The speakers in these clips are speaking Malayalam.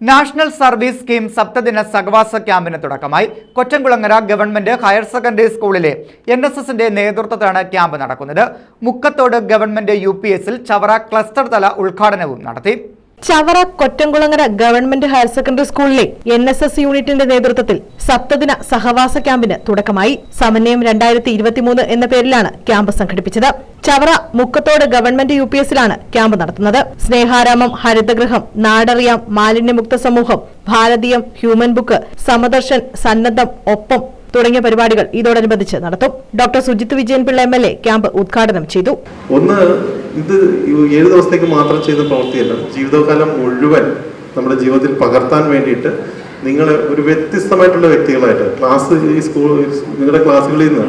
നാഷണൽ സർവീസ് സ്കീം സപ്തദിന സഹവാസ ക്യാമ്പിന് തുടക്കമായി. കൊച്ചംകുളങ്ങര ഗവൺമെന്റ് ഹയർ സെക്കൻഡറി സ്കൂളിലെ എൻ എസ് എസിന്റെ നേതൃത്വത്തിലാണ് ക്യാമ്പ് നടക്കുന്നത്. മുക്കത്തോട് ഗവൺമെന്റ് യു പി എസിൽ ചവറ ക്ലസ്റ്റർ തല ഉദ്ഘാടനവും നടത്തി. Chavara Kottamkulangara government higher secondary സ്കൂളിലെ എൻ എസ് എസ് യൂണിറ്റിന്റെ നേതൃത്വത്തിൽ സപ്തദിന സഹവാസ ക്യാമ്പിന് തുടക്കമായി. സമന്വയം രണ്ടായിരത്തി ഇരുപത്തിമൂന്ന് എന്ന പേരിലാണ് ക്യാമ്പ് സംഘടിപ്പിച്ചത്. Chavara Mukkathodu government U P എസിലാണ് camp നടത്തുന്നത്. സ്നേഹാരാമം ഹരിതഗൃഹം നാടറിയാം മാലിന്യമുക്ത സമൂഹം ഭാരതീയം ഹ്യൂമൻ ബുക്ക് സമദർശൻ സന്നദ്ധം ഒപ്പം തുടങ്ങിയ പരിപാടികൾ ഇതോടനുബന്ധിച്ച് നടത്തും. Doctor Sujith Vijayan Pillai M L A camp ഉദ്ഘാടനം ചെയ്തു. ഒന്ന് ഇത് ഏഴു ദിവസത്തേക്ക് മാത്രം ചെയ്ത പ്രവൃത്തിയല്ല. ജീവിതകാലം മുഴുവൻ നമ്മുടെ ജീവിതത്തിൽ പകർത്താൻ വേണ്ടിയിട്ട് നിങ്ങൾ ഒരു വ്യത്യസ്തമായിട്ടുള്ള വ്യക്തികളായിട്ട് ക്ലാസ് ഈ സ്കൂൾ നിങ്ങളുടെ ക്ലാസ്സുകളിൽ നിന്ന്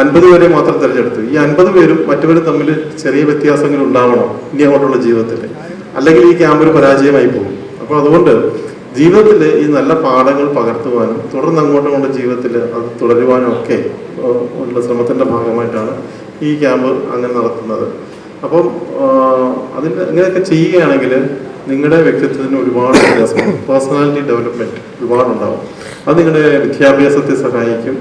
അൻപത് പേരെ മാത്രം തിരഞ്ഞെടുത്തു. ഈ അൻപത് പേരും മറ്റുപേരും തമ്മിൽ ചെറിയ വ്യത്യാസങ്ങൾ ഉണ്ടാവണം ഇനി അങ്ങോട്ടുള്ള ജീവിതത്തിൽ. അല്ലെങ്കിൽ ഈ ക്യാമ്പ് ഒരു പരാജയമായി പോകും. അപ്പോൾ അതുകൊണ്ട് ജീവിതത്തിൽ ഈ നല്ല പാഠങ്ങൾ പകർത്തുവാനും തുടർന്ന് അങ്ങോട്ടും കൊണ്ട് ജീവിതത്തിൽ അത് തുടരുവാനും ഒക്കെ ഉള്ള ശ്രമത്തിന്റെ ഭാഗമായിട്ടാണ് ഈ ക്യാമ്പ് അങ്ങനെ നടത്തുന്നത്. അപ്പം അതിൽ ഇങ്ങനെയൊക്കെ ചെയ്യുകയാണെങ്കിൽ നിങ്ങളുടെ വ്യക്തിത്വത്തിന് ഒരുപാട് വ്യത്യാസം പേഴ്സണാലിറ്റി ഡെവലപ്മെന്റ് ഒരുപാടുണ്ടാവും. അത് നിങ്ങളുടെ വിദ്യാഭ്യാസത്തെ സഹായിക്കും.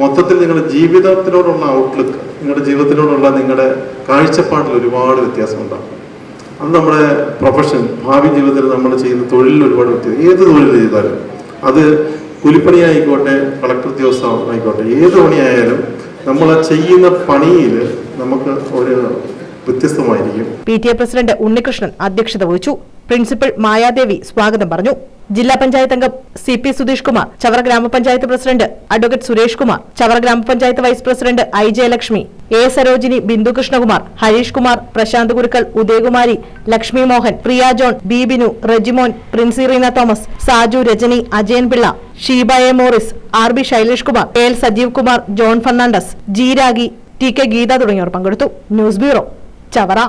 മൊത്തത്തിൽ നിങ്ങളുടെ ജീവിതത്തിനോടുള്ള ഔട്ട്ലുക്ക് നിങ്ങളുടെ ജീവിതത്തിനോടുള്ള നിങ്ങളുടെ കാഴ്ചപ്പാടിൽ ഒരുപാട് വ്യത്യാസം ഉണ്ടാകും അത് നമ്മുടെ പ്രൊഫഷൻ ഭാവി ജീവിതത്തിൽ നമ്മൾ ചെയ്യുന്ന തൊഴിലിൽ ഒരുപാട് വ്യത്യാസം ഏത് തൊഴിൽ ചെയ്താലും അത് കൂലിപ്പണി ആയിക്കോട്ടെ കളക്ടർ ഉദ്യോഗസ്ഥ ആയിക്കോട്ടെ ഏത് പണിയായാലും നമ്മൾ ചെയ്യുന്ന പണിയിൽ നമുക്ക് ഒരു വ്യത്യസ്തമായിരിക്കും. P T A president Unnikrishnan അധ്യക്ഷത വഹിച്ചു. പ്രിൻസിപ്പൽ മായാദേവി സ്വാഗതം പറഞ്ഞു. ജില്ലാ പഞ്ചായത്ത് അംഗം സി പി സുധീഷ് കുമാർ ചവറ ഗ്രാമപഞ്ചായത്ത് പ്രസിഡന്റ് അഡ്വക്കേറ്റ് സുരേഷ് കുമാർ ചവറ ഗ്രാമപഞ്ചായത്ത് vice president I Jayalakshmi A Sarojini Bindu Krishnakumar Harish Kumar Prasanth Gurukkal Udayakumari Lakshmi Mohan Priya John B Binu Rejimon Princy Reena Thomas Saju Rajani Ajayan Pillai Sheeba A Morris R B Shailesh Kumar L Sajeev Kumar John Fernandez G Ragi T K Geetha തുടങ്ങിയവർ പങ്കെടുത്തു. News bureau Chavara.